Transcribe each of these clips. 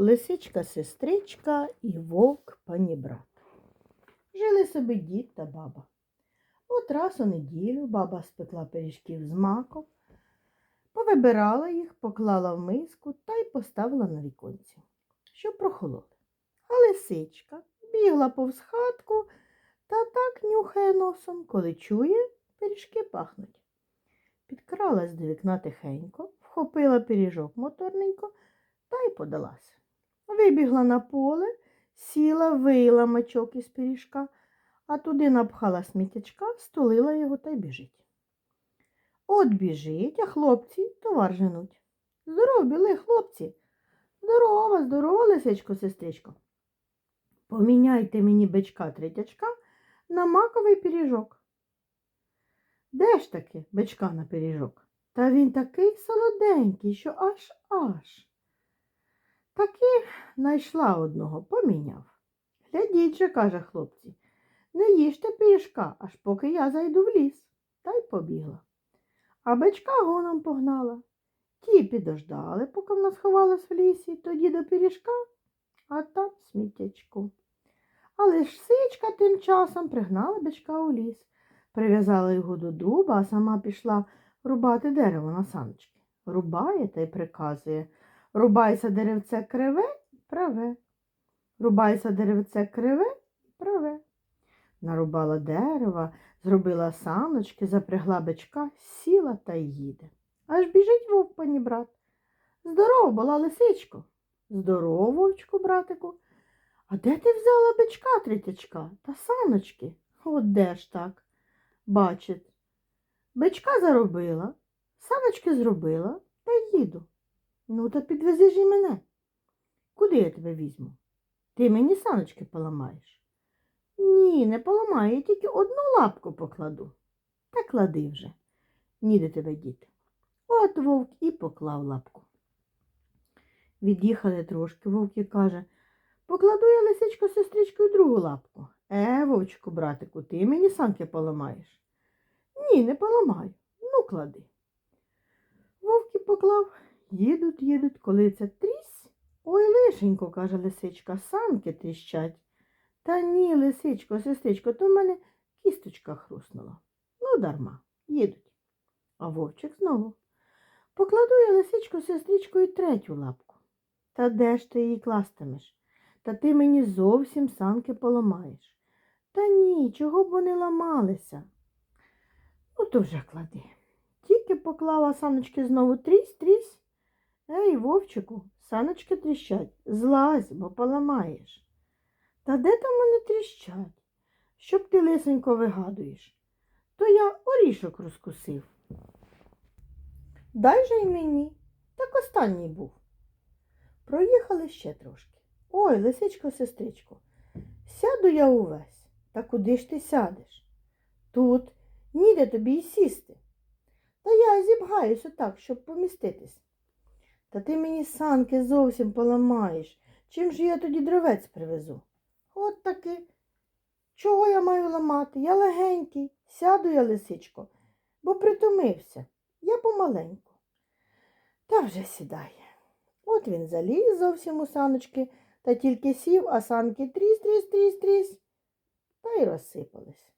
Лисичка сестричка і вовк панібрат. Жили собі дід та баба. От раз у неділю баба спекла пиріжків з маком, повибирала їх, поклала в миску та й поставила на віконці, щоб прохололи. А лисичка бігла повз хатку та так нюхає носом, коли чує, пиріжки пахнуть. Підкралась до вікна тихенько, вхопила пиріжок моторненько та й подалася. Вибігла на поле, сіла, вийла мачок із пиріжка, а туди напхала сміттячка, стулила його та й біжить. От біжить, а хлопці товар женуть. Здоров, біли, хлопці. Здорова, здорова, лисичко, сестричко. Поміняйте мені бичка третячка на маковий пиріжок. Де ж таки бичка на пиріжок? Та він такий солоденький, що аж аж. Таки знайшла одного, поміняв. Глядіть же, каже хлопці, не їжте пиріжка, аж поки я зайду в ліс. Та й побігла. А бичка гоном погнала. Ті підождали, поки вона сховалась в лісі, тоді до пиріжка, а там сміттячку. Але ж сичка тим часом пригнала бичка у ліс, прив'язала його до дуба, а сама пішла рубати дерево на саночки. Рубає та й приказує Рубайся деревце криве праве. Рубайся деревце криве і праве. Нарубала дерева, зробила саночки, запрягла бичка, сіла та їде. Аж біжить вовк пані брат. Здорово була лисичко. Здорово, вовчку, братику. А де ти взяла бичка третячка та саночки? От де ж так? Бачить, бичка заробила, саночки зробила та їду. Ну, то підвези ж і мене. Куди я тебе візьму? Ти мені саночки поламаєш? Ні, не поламаю, я тільки одну лапку покладу. Та клади вже. Ніде тебе діти. От вовк і поклав лапку. Від'їхали трошки, вовк і каже, покладу я лисичко сестричкою другу лапку. Е, вовчику, братику, ти мені санки поламаєш? Ні, не поламаю. Ну, клади. Вовк і поклав. Їдуть, їдуть, коли це трісь. Ой, лишенько, каже лисичка, санки тріщать. Та ні, лисичко, сестричко, то в мене кісточка хруснула. Ну, дарма, їдуть. А вовчик знову. Покладу я лисичку, сестричкою третю лапку. Та де ж ти її кластимеш? Та ти мені зовсім санки поламаєш. Та ні, чого б вони ламалися? Ну, то вже клади. Тільки поклала саночки знову трісь, трісь. Ей, вовчику, саночки тріщать, злазь, бо поламаєш. Та де там вони тріщать? Щоб ти лисенько вигадуєш? То я орішок розкусив. Дай же й мені, так останній був. Проїхали ще трошки. Ой, лисичко, сестричко, сяду я увесь. Та куди ж ти сядеш? Тут ніде тобі й сісти. Та я зібгаюся так, щоб поміститись. Та ти мені санки зовсім поламаєш. Чим ж я тоді дровець привезу? От таки. Чого я маю ламати? Я легенький, сяду я, лисичко, бо притомився. Я помаленьку. Та вже сідає. От він заліз зовсім у саночки, та тільки сів, а санки тріс, тріс, тріс, тріс, та й розсипались.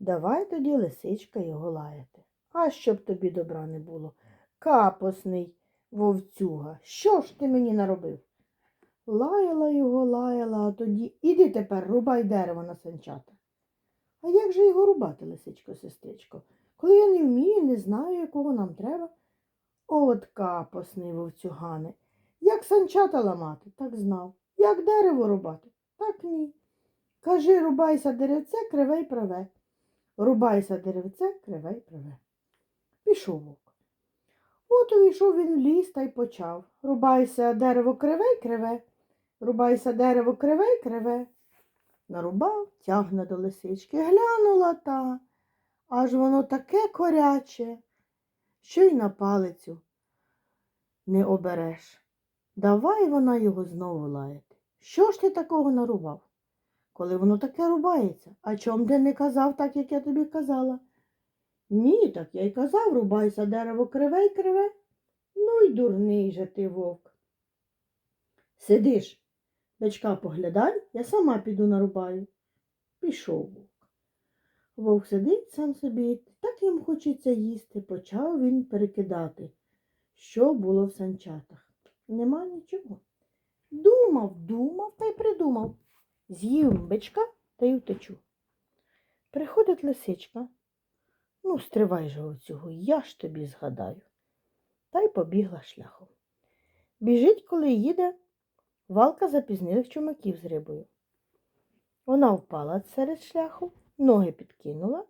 Давай тоді лисичка його лаяти. А щоб тобі добра не було. Капосний вовцюга, що ж ти мені наробив? Лаяла його, лаяла, а тоді іди тепер рубай дерево на санчата. А як же його рубати, лисичко, сестричко, коли я не вмію, не знаю, якого нам треба? От капосний вовцюгане. Як санчата ламати, так знав. Як дерево рубати, так ні. Кажи, рубайся деревце, криве й праве. Рубайся деревце, криве й праве. Пішов. От увійшов він в ліс та й почав. Рубайся дерево криве й криве. Рубайся дерево криве й криве. Нарубав, тягне до лисички, глянула та, аж воно таке коряче, що й на палицю не обереш. Давай вона його знову лаяти. Що ж ти такого нарубав? Коли воно таке рубається, а чом ти не казав так, як я тобі казала? Ні, так я й казав, рубайся дерево криве й криве. Ну й дурний же ти вовк. Сидиш, бичка поглядай, я сама піду нарубаю. Пішов вовк. Вовк сидить сам собі, так йому хочеться їсти, почав він перекидати, що було в санчатах. Нема нічого. Думав, думав та й придумав. З'їв бичка та й втечу. Приходить лисичка. Ну, стривай же оцього, я ж тобі згадаю. Та й побігла шляхом. Біжить, коли їде, валка запізнилих чумаків з рибою. Вона впала серед шляху, ноги підкинула,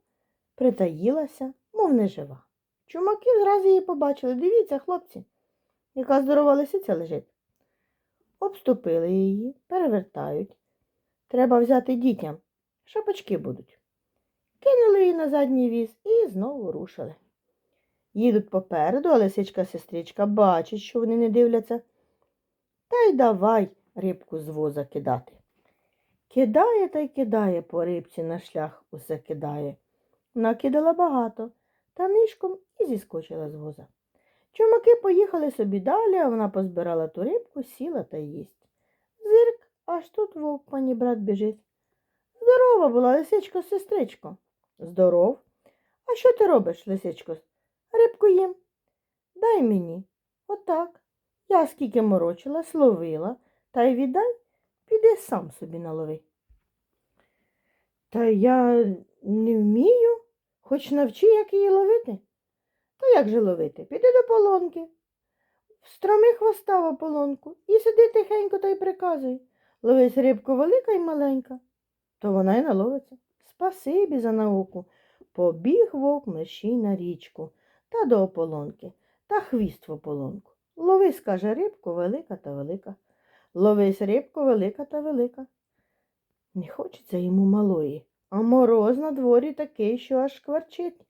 притаїлася, мов не жива. Чумаки зразу її побачили. Дивіться, хлопці, яка здорова лисиця лежить. Обступили її, перевертають. Треба взяти дітям, шапочки будуть. Кинули її на задній віз і знову рушили. Їдуть попереду, а лисичка-сестричка бачить, що вони не дивляться. Та й давай рибку з воза кидати. Кидає та й кидає по рибці на шлях усе кидає. Вона кидала багато, та нишком і зіскочила з воза. Чумаки поїхали собі далі, а вона позбирала ту рибку, сіла та їсть. Зирк, аж тут вовк пані брат біжить. Здорова була, лисичко, сестричко. Здоров. А що ти робиш, лисичко? Рибку їм. Дай мені. Отак. Я скільки морочила, словила, та й віддай, піди сам собі налови. Та я не вмію, хоч навчи, як її ловити. Та як же ловити? Піди до полонки. Строми хвоста в ополонку і сиди тихенько та й приказуй. Ловись рибку велика й маленька, то вона й наловиться. Спасибі за науку. Побіг вовк мерщій на річку та до ополонки, та хвіст в ополонку. Ловись, каже, рибку велика та велика. Ловись рибку велика та велика. Не хочеться йому малої, а мороз на дворі такий, що аж шкварчить.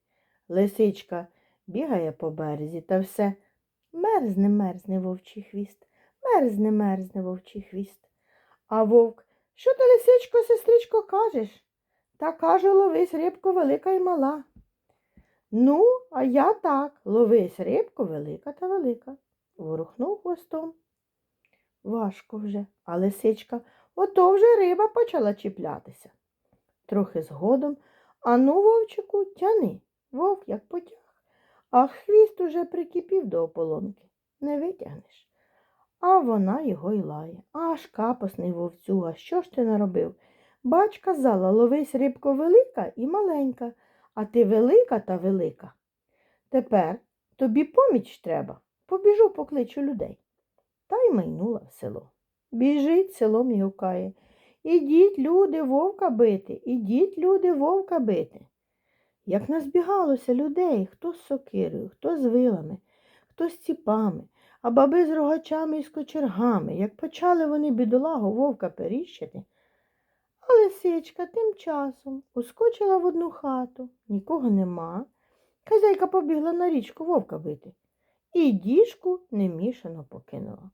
Лисичка бігає по березі та все. Мерзне, мерзне вовчий хвіст, мерзне, мерзне вовчий хвіст. А вовк, що ти, лисичко, сестричко, кажеш? Та кажу, ловись рибку велика й мала. Ну, а я так, ловись рибку велика та велика. Ворухнув хвостом. Важко вже, а лисичка, ото вже риба почала чіплятися. Трохи згодом, ану, вовчику, тяни, вовк як потяг. А хвіст уже прикипів до ополонки. Не витягнеш. А вона його й лає. Аж капосний вовцюга, що ж ти наробив? Бач, казала, ловись рибко велика і маленька, а ти велика та велика. Тепер тобі поміч треба. Побіжу, покличу людей. Та й майнула в село. Біжить селом і гукає. Ідіть, люди, вовка бити, ідіть, люди, вовка бити. Як назбігалося людей, хто з сокирою, хто з вилами, хто з ціпами, а баби з рогачами і з кочергами, як почали вони бідолагу вовка періщити. А лисичка тим часом ускочила в одну хату, нікого нема. Хазяйка побігла на річку вовка бити. І діжку немішано покинула.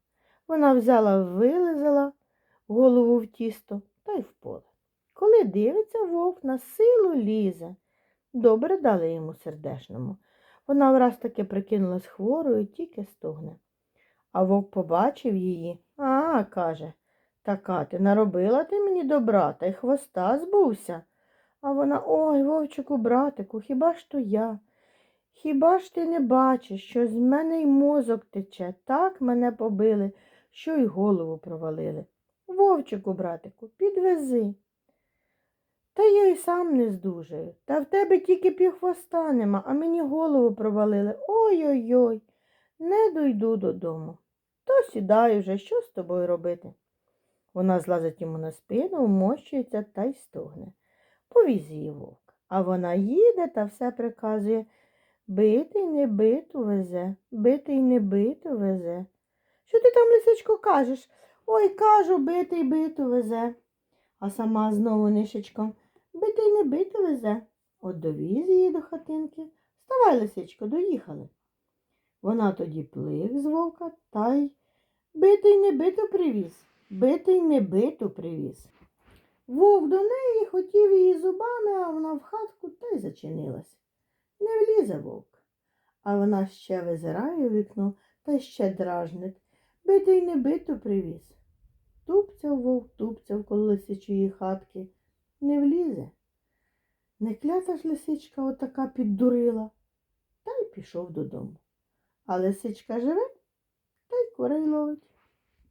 Вона взяла, вилизала голову в тісто та й в поле. Коли дивиться, вовк на силу лізе. Добре дали йому сердешному. Вона враз таки прикинулась хворою, тільки стогне. А вовк побачив її. А, каже, така ти наробила ти мені добра, та й хвоста збувся. А вона, ой, вовчику, братику, хіба ж то я? Хіба ж ти не бачиш, що з мене й мозок тече, так мене побили, що й голову провалили. Вовчику, братику, підвези. Та я й сам не здужаю. Та в тебе тільки півхвоста нема, а мені голову провалили. Ой-ой-ой, не дойду додому. То сідай вже, що з тобою робити? Вона злазить йому на спину, вмощується та й стогне. Повіз її вовк. А вона їде та все приказує битий не биту везе, битий не биту везе. Що ти там, лисичко, кажеш? Ой, кажу, битий биту везе. А сама знову нишечком битий не биту везе. От довіз її до хатинки. Вставай, лисичко, доїхали. Вона тоді плих з вовка та й битий не биту привіз, битий не биту привіз. Вовк до неї хотів її зубами, а вона в хатку та й зачинилась. Не влізе вовк. А вона ще визирає у вікно та ще дражнить. Битий не биту привіз. Тупцяв вовк, тупцяв коло лисичої хатки. Не влізе. Не клята ж лисичка отака піддурила, та й пішов додому. А лисичка живе та й курей ловить.